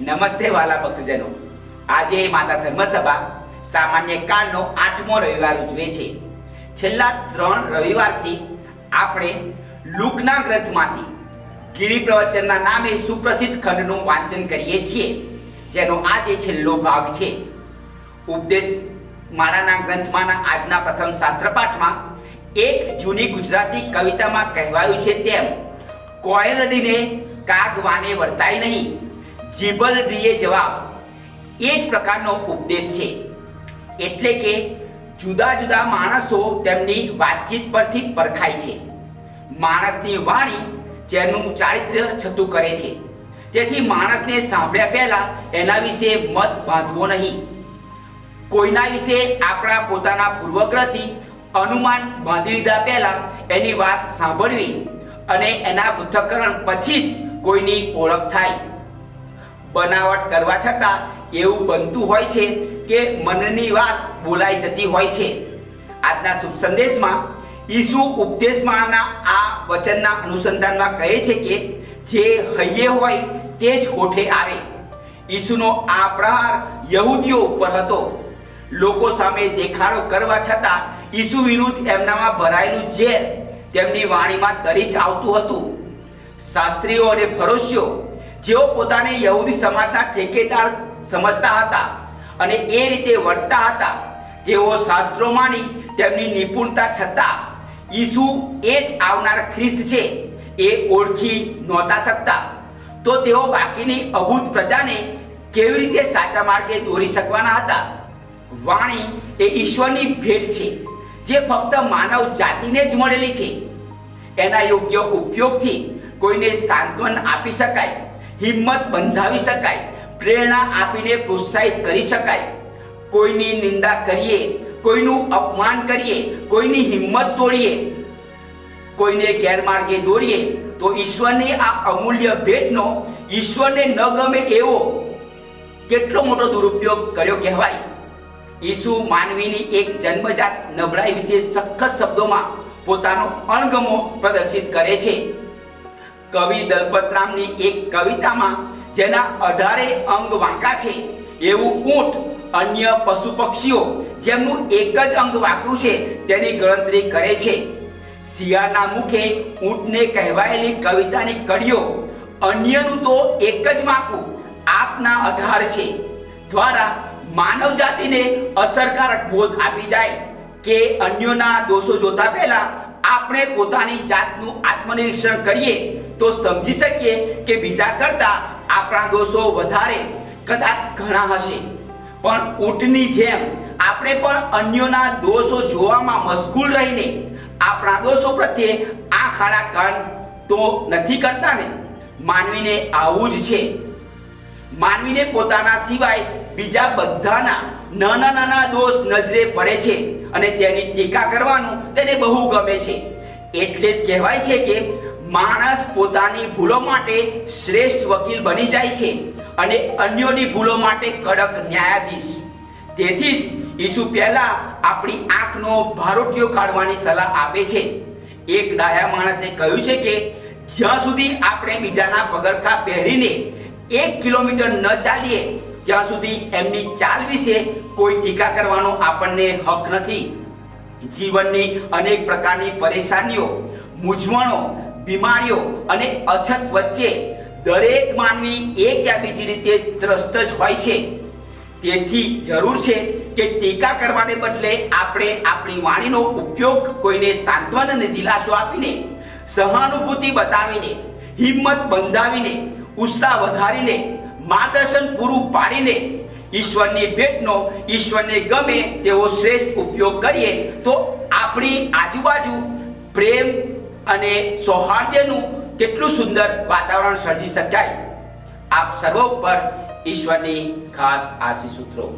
નમસ્તે વાલા ભક્તજનો. આજે માતા ધર્મસભા સામાન્ય કાળનો આઠમો રવિવાર ઉજવે છે. છેલ્લા ત્રણ રવિવારથી આપણે લુકના ગ્રંથમાંથી ગિરિ પ્રવચનના નામે સુપ્રસિદ્ધ ખંડનું વાંચન કરીએ છીએ, જેનો આજે છેલ્લો ભાગ છે. ઉપદેશ માળાના ગ્રંથમાંના આજના પ્રથમ શાસ્ત્ર પાઠમાં એક જૂની ગુજરાતી કવિતામાં કહેવાયું છે તેમ કોયરડીને કાગ વાને વર્તાય નહીં. જીભલડીએ જવાબ. એ જ પ્રકારનો ઉપદેશ છે. એટલે કે જુદા જુદા માણસો તેમની વાતચીત પરથી પરખાય છે. માણસની વાણી જેનું ચારિત્ર્ય છતું કરે છે. તેથી માણસને સાંભળ્યા પહેલા એના વિશે મત બાંધવો નહીં. કોઈના વિશે આપણા પોતાના પૂર્વગ્રહથી અનુમાન બાંધી લીધા પહેલા એની વાત સાંભળવી અને એના પૃથ્થકરણ પછી જ કોઈની ઓળખ થાય. બનાવટ કરવા છતાં એવું બનતું હોય છે કે મનની વાત બોલાઈ જતી હોય છે. આજના શુભ સંદેશમાં ઈસુ ઉપદેશમાંના આ વચનના અનુસંધાનમાં કહે છે કે જે હૈયે હોય તે જ હોઠે આવે. ઈસુનો આ પ્રહાર યહૂદીઓ ઉપર હતો. લોકો સામે દેખાડો કરવા છતાં ઈસુ વિરુદ્ધ એમનામાં ભરાયેલું ઝેર તેમની વાણીમાં તરી જ આવતું હતું. શાસ્ત્રીઓ અને ફરોશીઓ જેઓ પોતાને યહૂદી સમાજના ઠેકેદાર સમજતા હતા અને એ રીતે વર્તતા હતા, તેઓ શાસ્ત્રોમાંની તેમની નિપુણતા છતાં ઈસુ એ જ આવનાર ખ્રિસ્ત છે એ ઓળખી નહોતા શકતા. તો તેઓ બાકીની અભૂત પ્રજાને કેવી રીતે સાચા માર્ગે દોરી શકવાના હતા? વાણી એ ઈશ્વરની ભેટ છે, જે ફક્ત માનવ જાતિને જ મળેલી છે. એના યોગ્ય ઉપયોગથી કોઈને સાંત્વન આપી શકાય. હિંમત બંધાવી શકાય, પ્રેરણા આપીને પ્રોત્સાહિત કરી શકાય. કોઈની નિંદા કરીએ, કોઈનું અપમાન કરીએ, કોઈની હિંમત તોડીએ, કોઈને ગેરમાર્ગે દોરીએ, તો ઈશ્વરની આ અમૂલ્ય ભેટનો, ઈશ્વરને ન ગમે એવો કેટલો મોટો દુરુપયોગ કર્યો કહેવાય. ઈસુ માનવીની એક જન્મજાત નબળાઈ વિશે સખત શબ્દોમાં પોતાનો અણગમો પ્રદર્શિત કરે છે. કવિ દલપતરામની એક કવિતામાં જેના અઢારે અંગ વાંકા છે. એવું ઊંટ, અન્ય પશુ પક્ષીઓ જેમનું એક જ અંગ વાંકું છે, તેની ગણતરી કરે છે. શિયાળના મુખે ઊંટને કહેવાયેલી કવિતાની કડીઓ, અન્યનું તો એક જ વાંકું, આપના અઢાર છે. દ્વારા માનવ જાતિને અસરકારક બોધ આપી જાય કે અન્યોના દોષો જોતા પહેલા આપણે પોતાની જાતનું આત્મનિરીક્ષણ કરીએ તો સમજી શકીએ કે બીજા કરતા આપણા દોષો વધારે, કદાચ ઘણા હશે. પણ ઊંટની જેમ આપણે પણ અન્યોના દોષો જોવામાં મશગુલ રહીને આપણા દોષો પ્રત્યે આ ખાડા કાન તો નથી કરતા ને? માનવીને આવું જ છે. માનવીને પોતાના સિવાય બીજા બધાના નાના નાના દોષ નજરે પડે છે. અને તેની ટીકા કરવાનું તેને બહુ ગમે છે. એટલે જ કહેવાય છે કે માણસ પોતાની ભૂલો માટે શ્રેષ્ઠ વકીલ બની જાય છે અને અન્યોની ભૂલો માટે કડક ન્યાયાધીશ. તેથી જ ઈસુ પહેલા આપણી આંખનો ભારોટીઓ કાઢવાની સલાહ આપે છે. એક ડાયા માણસે કહ્યું છે કે, જ્યાં સુધી આપણે બીજાના પગરખા પહેરીને એક કિલોમીટર ન ચાલીએ ત્યાં સુધી એમની ચાલ વિશે કોઈ ટીકા કરવાનો આપણને હક નથી. જીવનની અનેક પ્રકારની પરેશાનીઓ, મૂંઝવણો, બીમારીઓ અને અછત વચ્ચે દરેક માનવી એક યા બીજી રીતે ત્રસ્ત જ હોય છે. તેથી જરૂર છે કે ટીકા કરવાને બદલે આપણે આપણી વાણીનો ઉપયોગ કોઈને સાંત્વન અને દિલાસો આપીને, સહાનુભૂતિ બતાવીને, હિંમત બંધાવીને, ઉત્સાહ વધારીને માર્ગદર્શન પૂરું પાડીને ઈશ્વરની ભેટનો, ઈશ્વરને ગમે તેવો શ્રેષ્ઠ ઉપયોગ કરીએ, તો આપણી આજુબાજુ પ્રેમ અને સૌહાર્દનું કેટલું સુંદર વાતાવરણ સર્જી શકાય. આપ સર્વ ઉપર ઈશ્વરની ખાસ આશીષ સૂત્રો